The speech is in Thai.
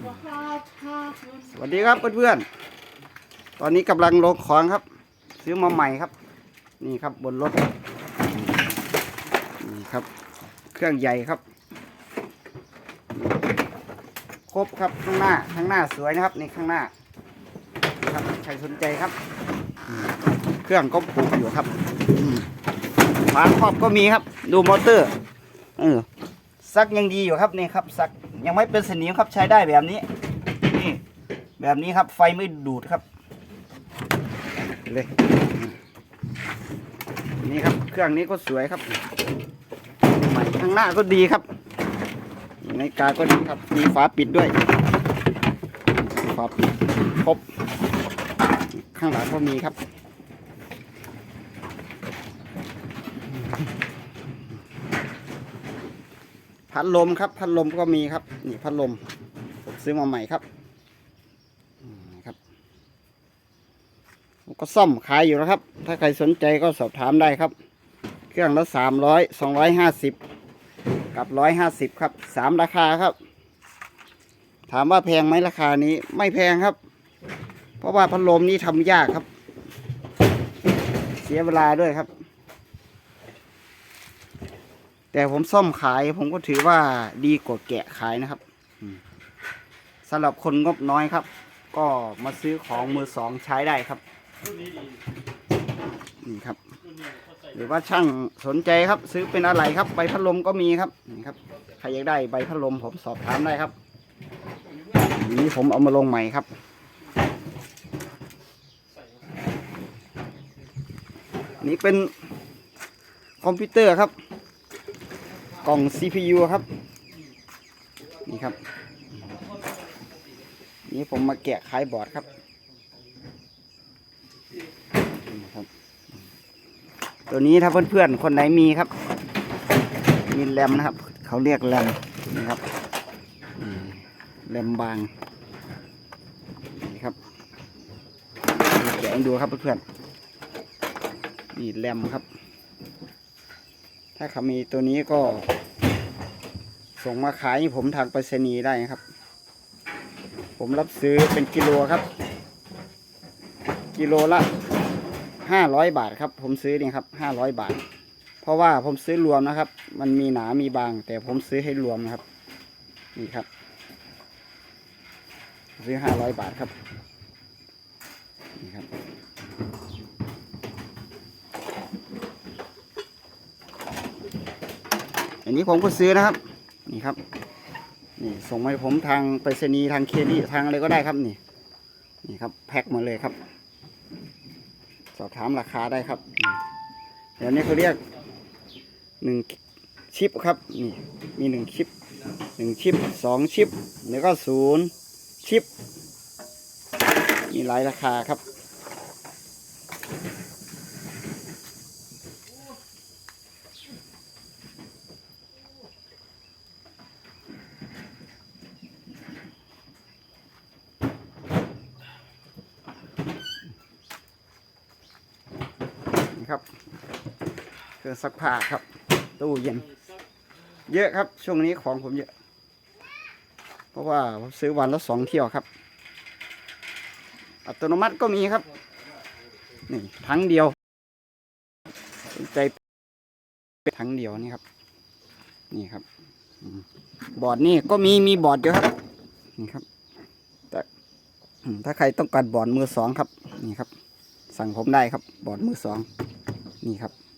สวัสดีครับเพื่อนๆ ตอนนี้กำลังลงของครับ ซื้อมาใหม่ครับ นี่ครับบนรถ นี่ครับ เครื่องใหญ่ครับ ครบครับข้างหน้าข้างหน้าสวยนะครับ นี่ข้างหน้าครับใครสนใจครับ เครื่องก็ปลูกอยู่ครับฝาครอบก็มีครับ ดูมอเตอร์เออซักยังดีอยู่ครับนี่ครับซัก ยังไม่เป็นสนิมครับใช้ได้แบบนี้ นี่แบบนี้ครับไฟไม่ดูดครับเลยนี่ครับเครื่องนี้ก็สวยครับใหม่ข้างหน้าก็ดีครับในกาก็ดีครับมีฝาปิดด้วยฝาปิดครบข้างหลังก็มีครับ พัดลมครับพัดลมก็มีครับ นี่พัดลมผมซื้อมาใหม่ครับครับก็ซ่อมขายอยู่นะครับ ถ้าใครสนใจก็สอบถามได้ครับ เครื่องละสามร้อยสองร้อยห้าสิบกับร้อยห้าสิบครับสามราคาครับ ถามว่าแพงไหมราคานี้ไม่แพงครับ เพราะว่าพัดลมนี้ทำยากครับ เสียเวลาด้วยครับ แต่ผมซ่อมขายผมก็ถือว่าดีกว่าแกะขายนะครับอืมสำหรับคนงบน้อยครับ ก็มาซื้อของมือสองใช้ได้ครับนี่ครับ หรือว่าช่างสนใจครับ ซื้อเป็นอะไรครับใบพัดลมก็มีครับนี่ครับใครอยากได้ใบพัดลมผมสอบถามได้ครับอันนี้ผมเอามาลงใหม่ครับนี่เป็นคอมพิวเตอร์ครับก ล่อง CPU ครับ นี่ครับ นี่ผมมาแกะขายบอร์ดครับครับ ตัวนี้ถ้าเพื่อนๆ คนไหนมีครับ มีแรมนะครับ เขาเรียกแรมนี่ครับแรมบาง นี่ครับแกะดูครับเพื่อนๆนี่แรมครับ ถ้าเขามีตัวนี้ก็ ส่งมาขายให้ผมทางไปรษณีย์ได้ครับ ผมรับซื้อเป็นกิโลครับ กิโลละห้าร้อยบาทครับ ผมซื้อเนี่ครับห้าร้อยบาท เพราะว่าผมซื้อรวมนะครับ มันมีหนามีบาง แต่ผมซื้อให้รวมนะครับ นี่ครับ ซื้อห้าร้อยบาทครับนี่ครับอันนี้ผมก็ซื้อนะครับ นี่ครับ นี่ส่งมาให้ผมทางไปรษณีย์ทางเครี่ทางอะไรก็ได้ครับนี่ นี่ครับแพ็คมาเลยครับ สอบถามราคาได้ครับอืมเดี๋ยวนี้เขาเรียกหนึ่งชิปครับ นี่มีหนึ่งชิปหนึ่งชิปสองชิปแล้วก็ศูนย์ชิป มีหลายราคาครับ ครับ เครื่องซักผ้าครับ ตู้เย็น เยอะครับ ช่วงนี้ของผมเยอะ เพราะว่าผมซื้อวันละสองเที่ยวครับ อัตโนมัติก็มีครับ นี่ทั้งเดียวใจเป็นทั้งเดียวนี่ครับ นี่ครับ บอร์ดนี่ก็มีมีบอร์ดเยอะครับ นี่ครับแต่ถ้าใครต้องการบอร์ดมือสองครับ นี่ครับ สั่งผมได้ครับ บอร์ดมือสอง นี่ครับ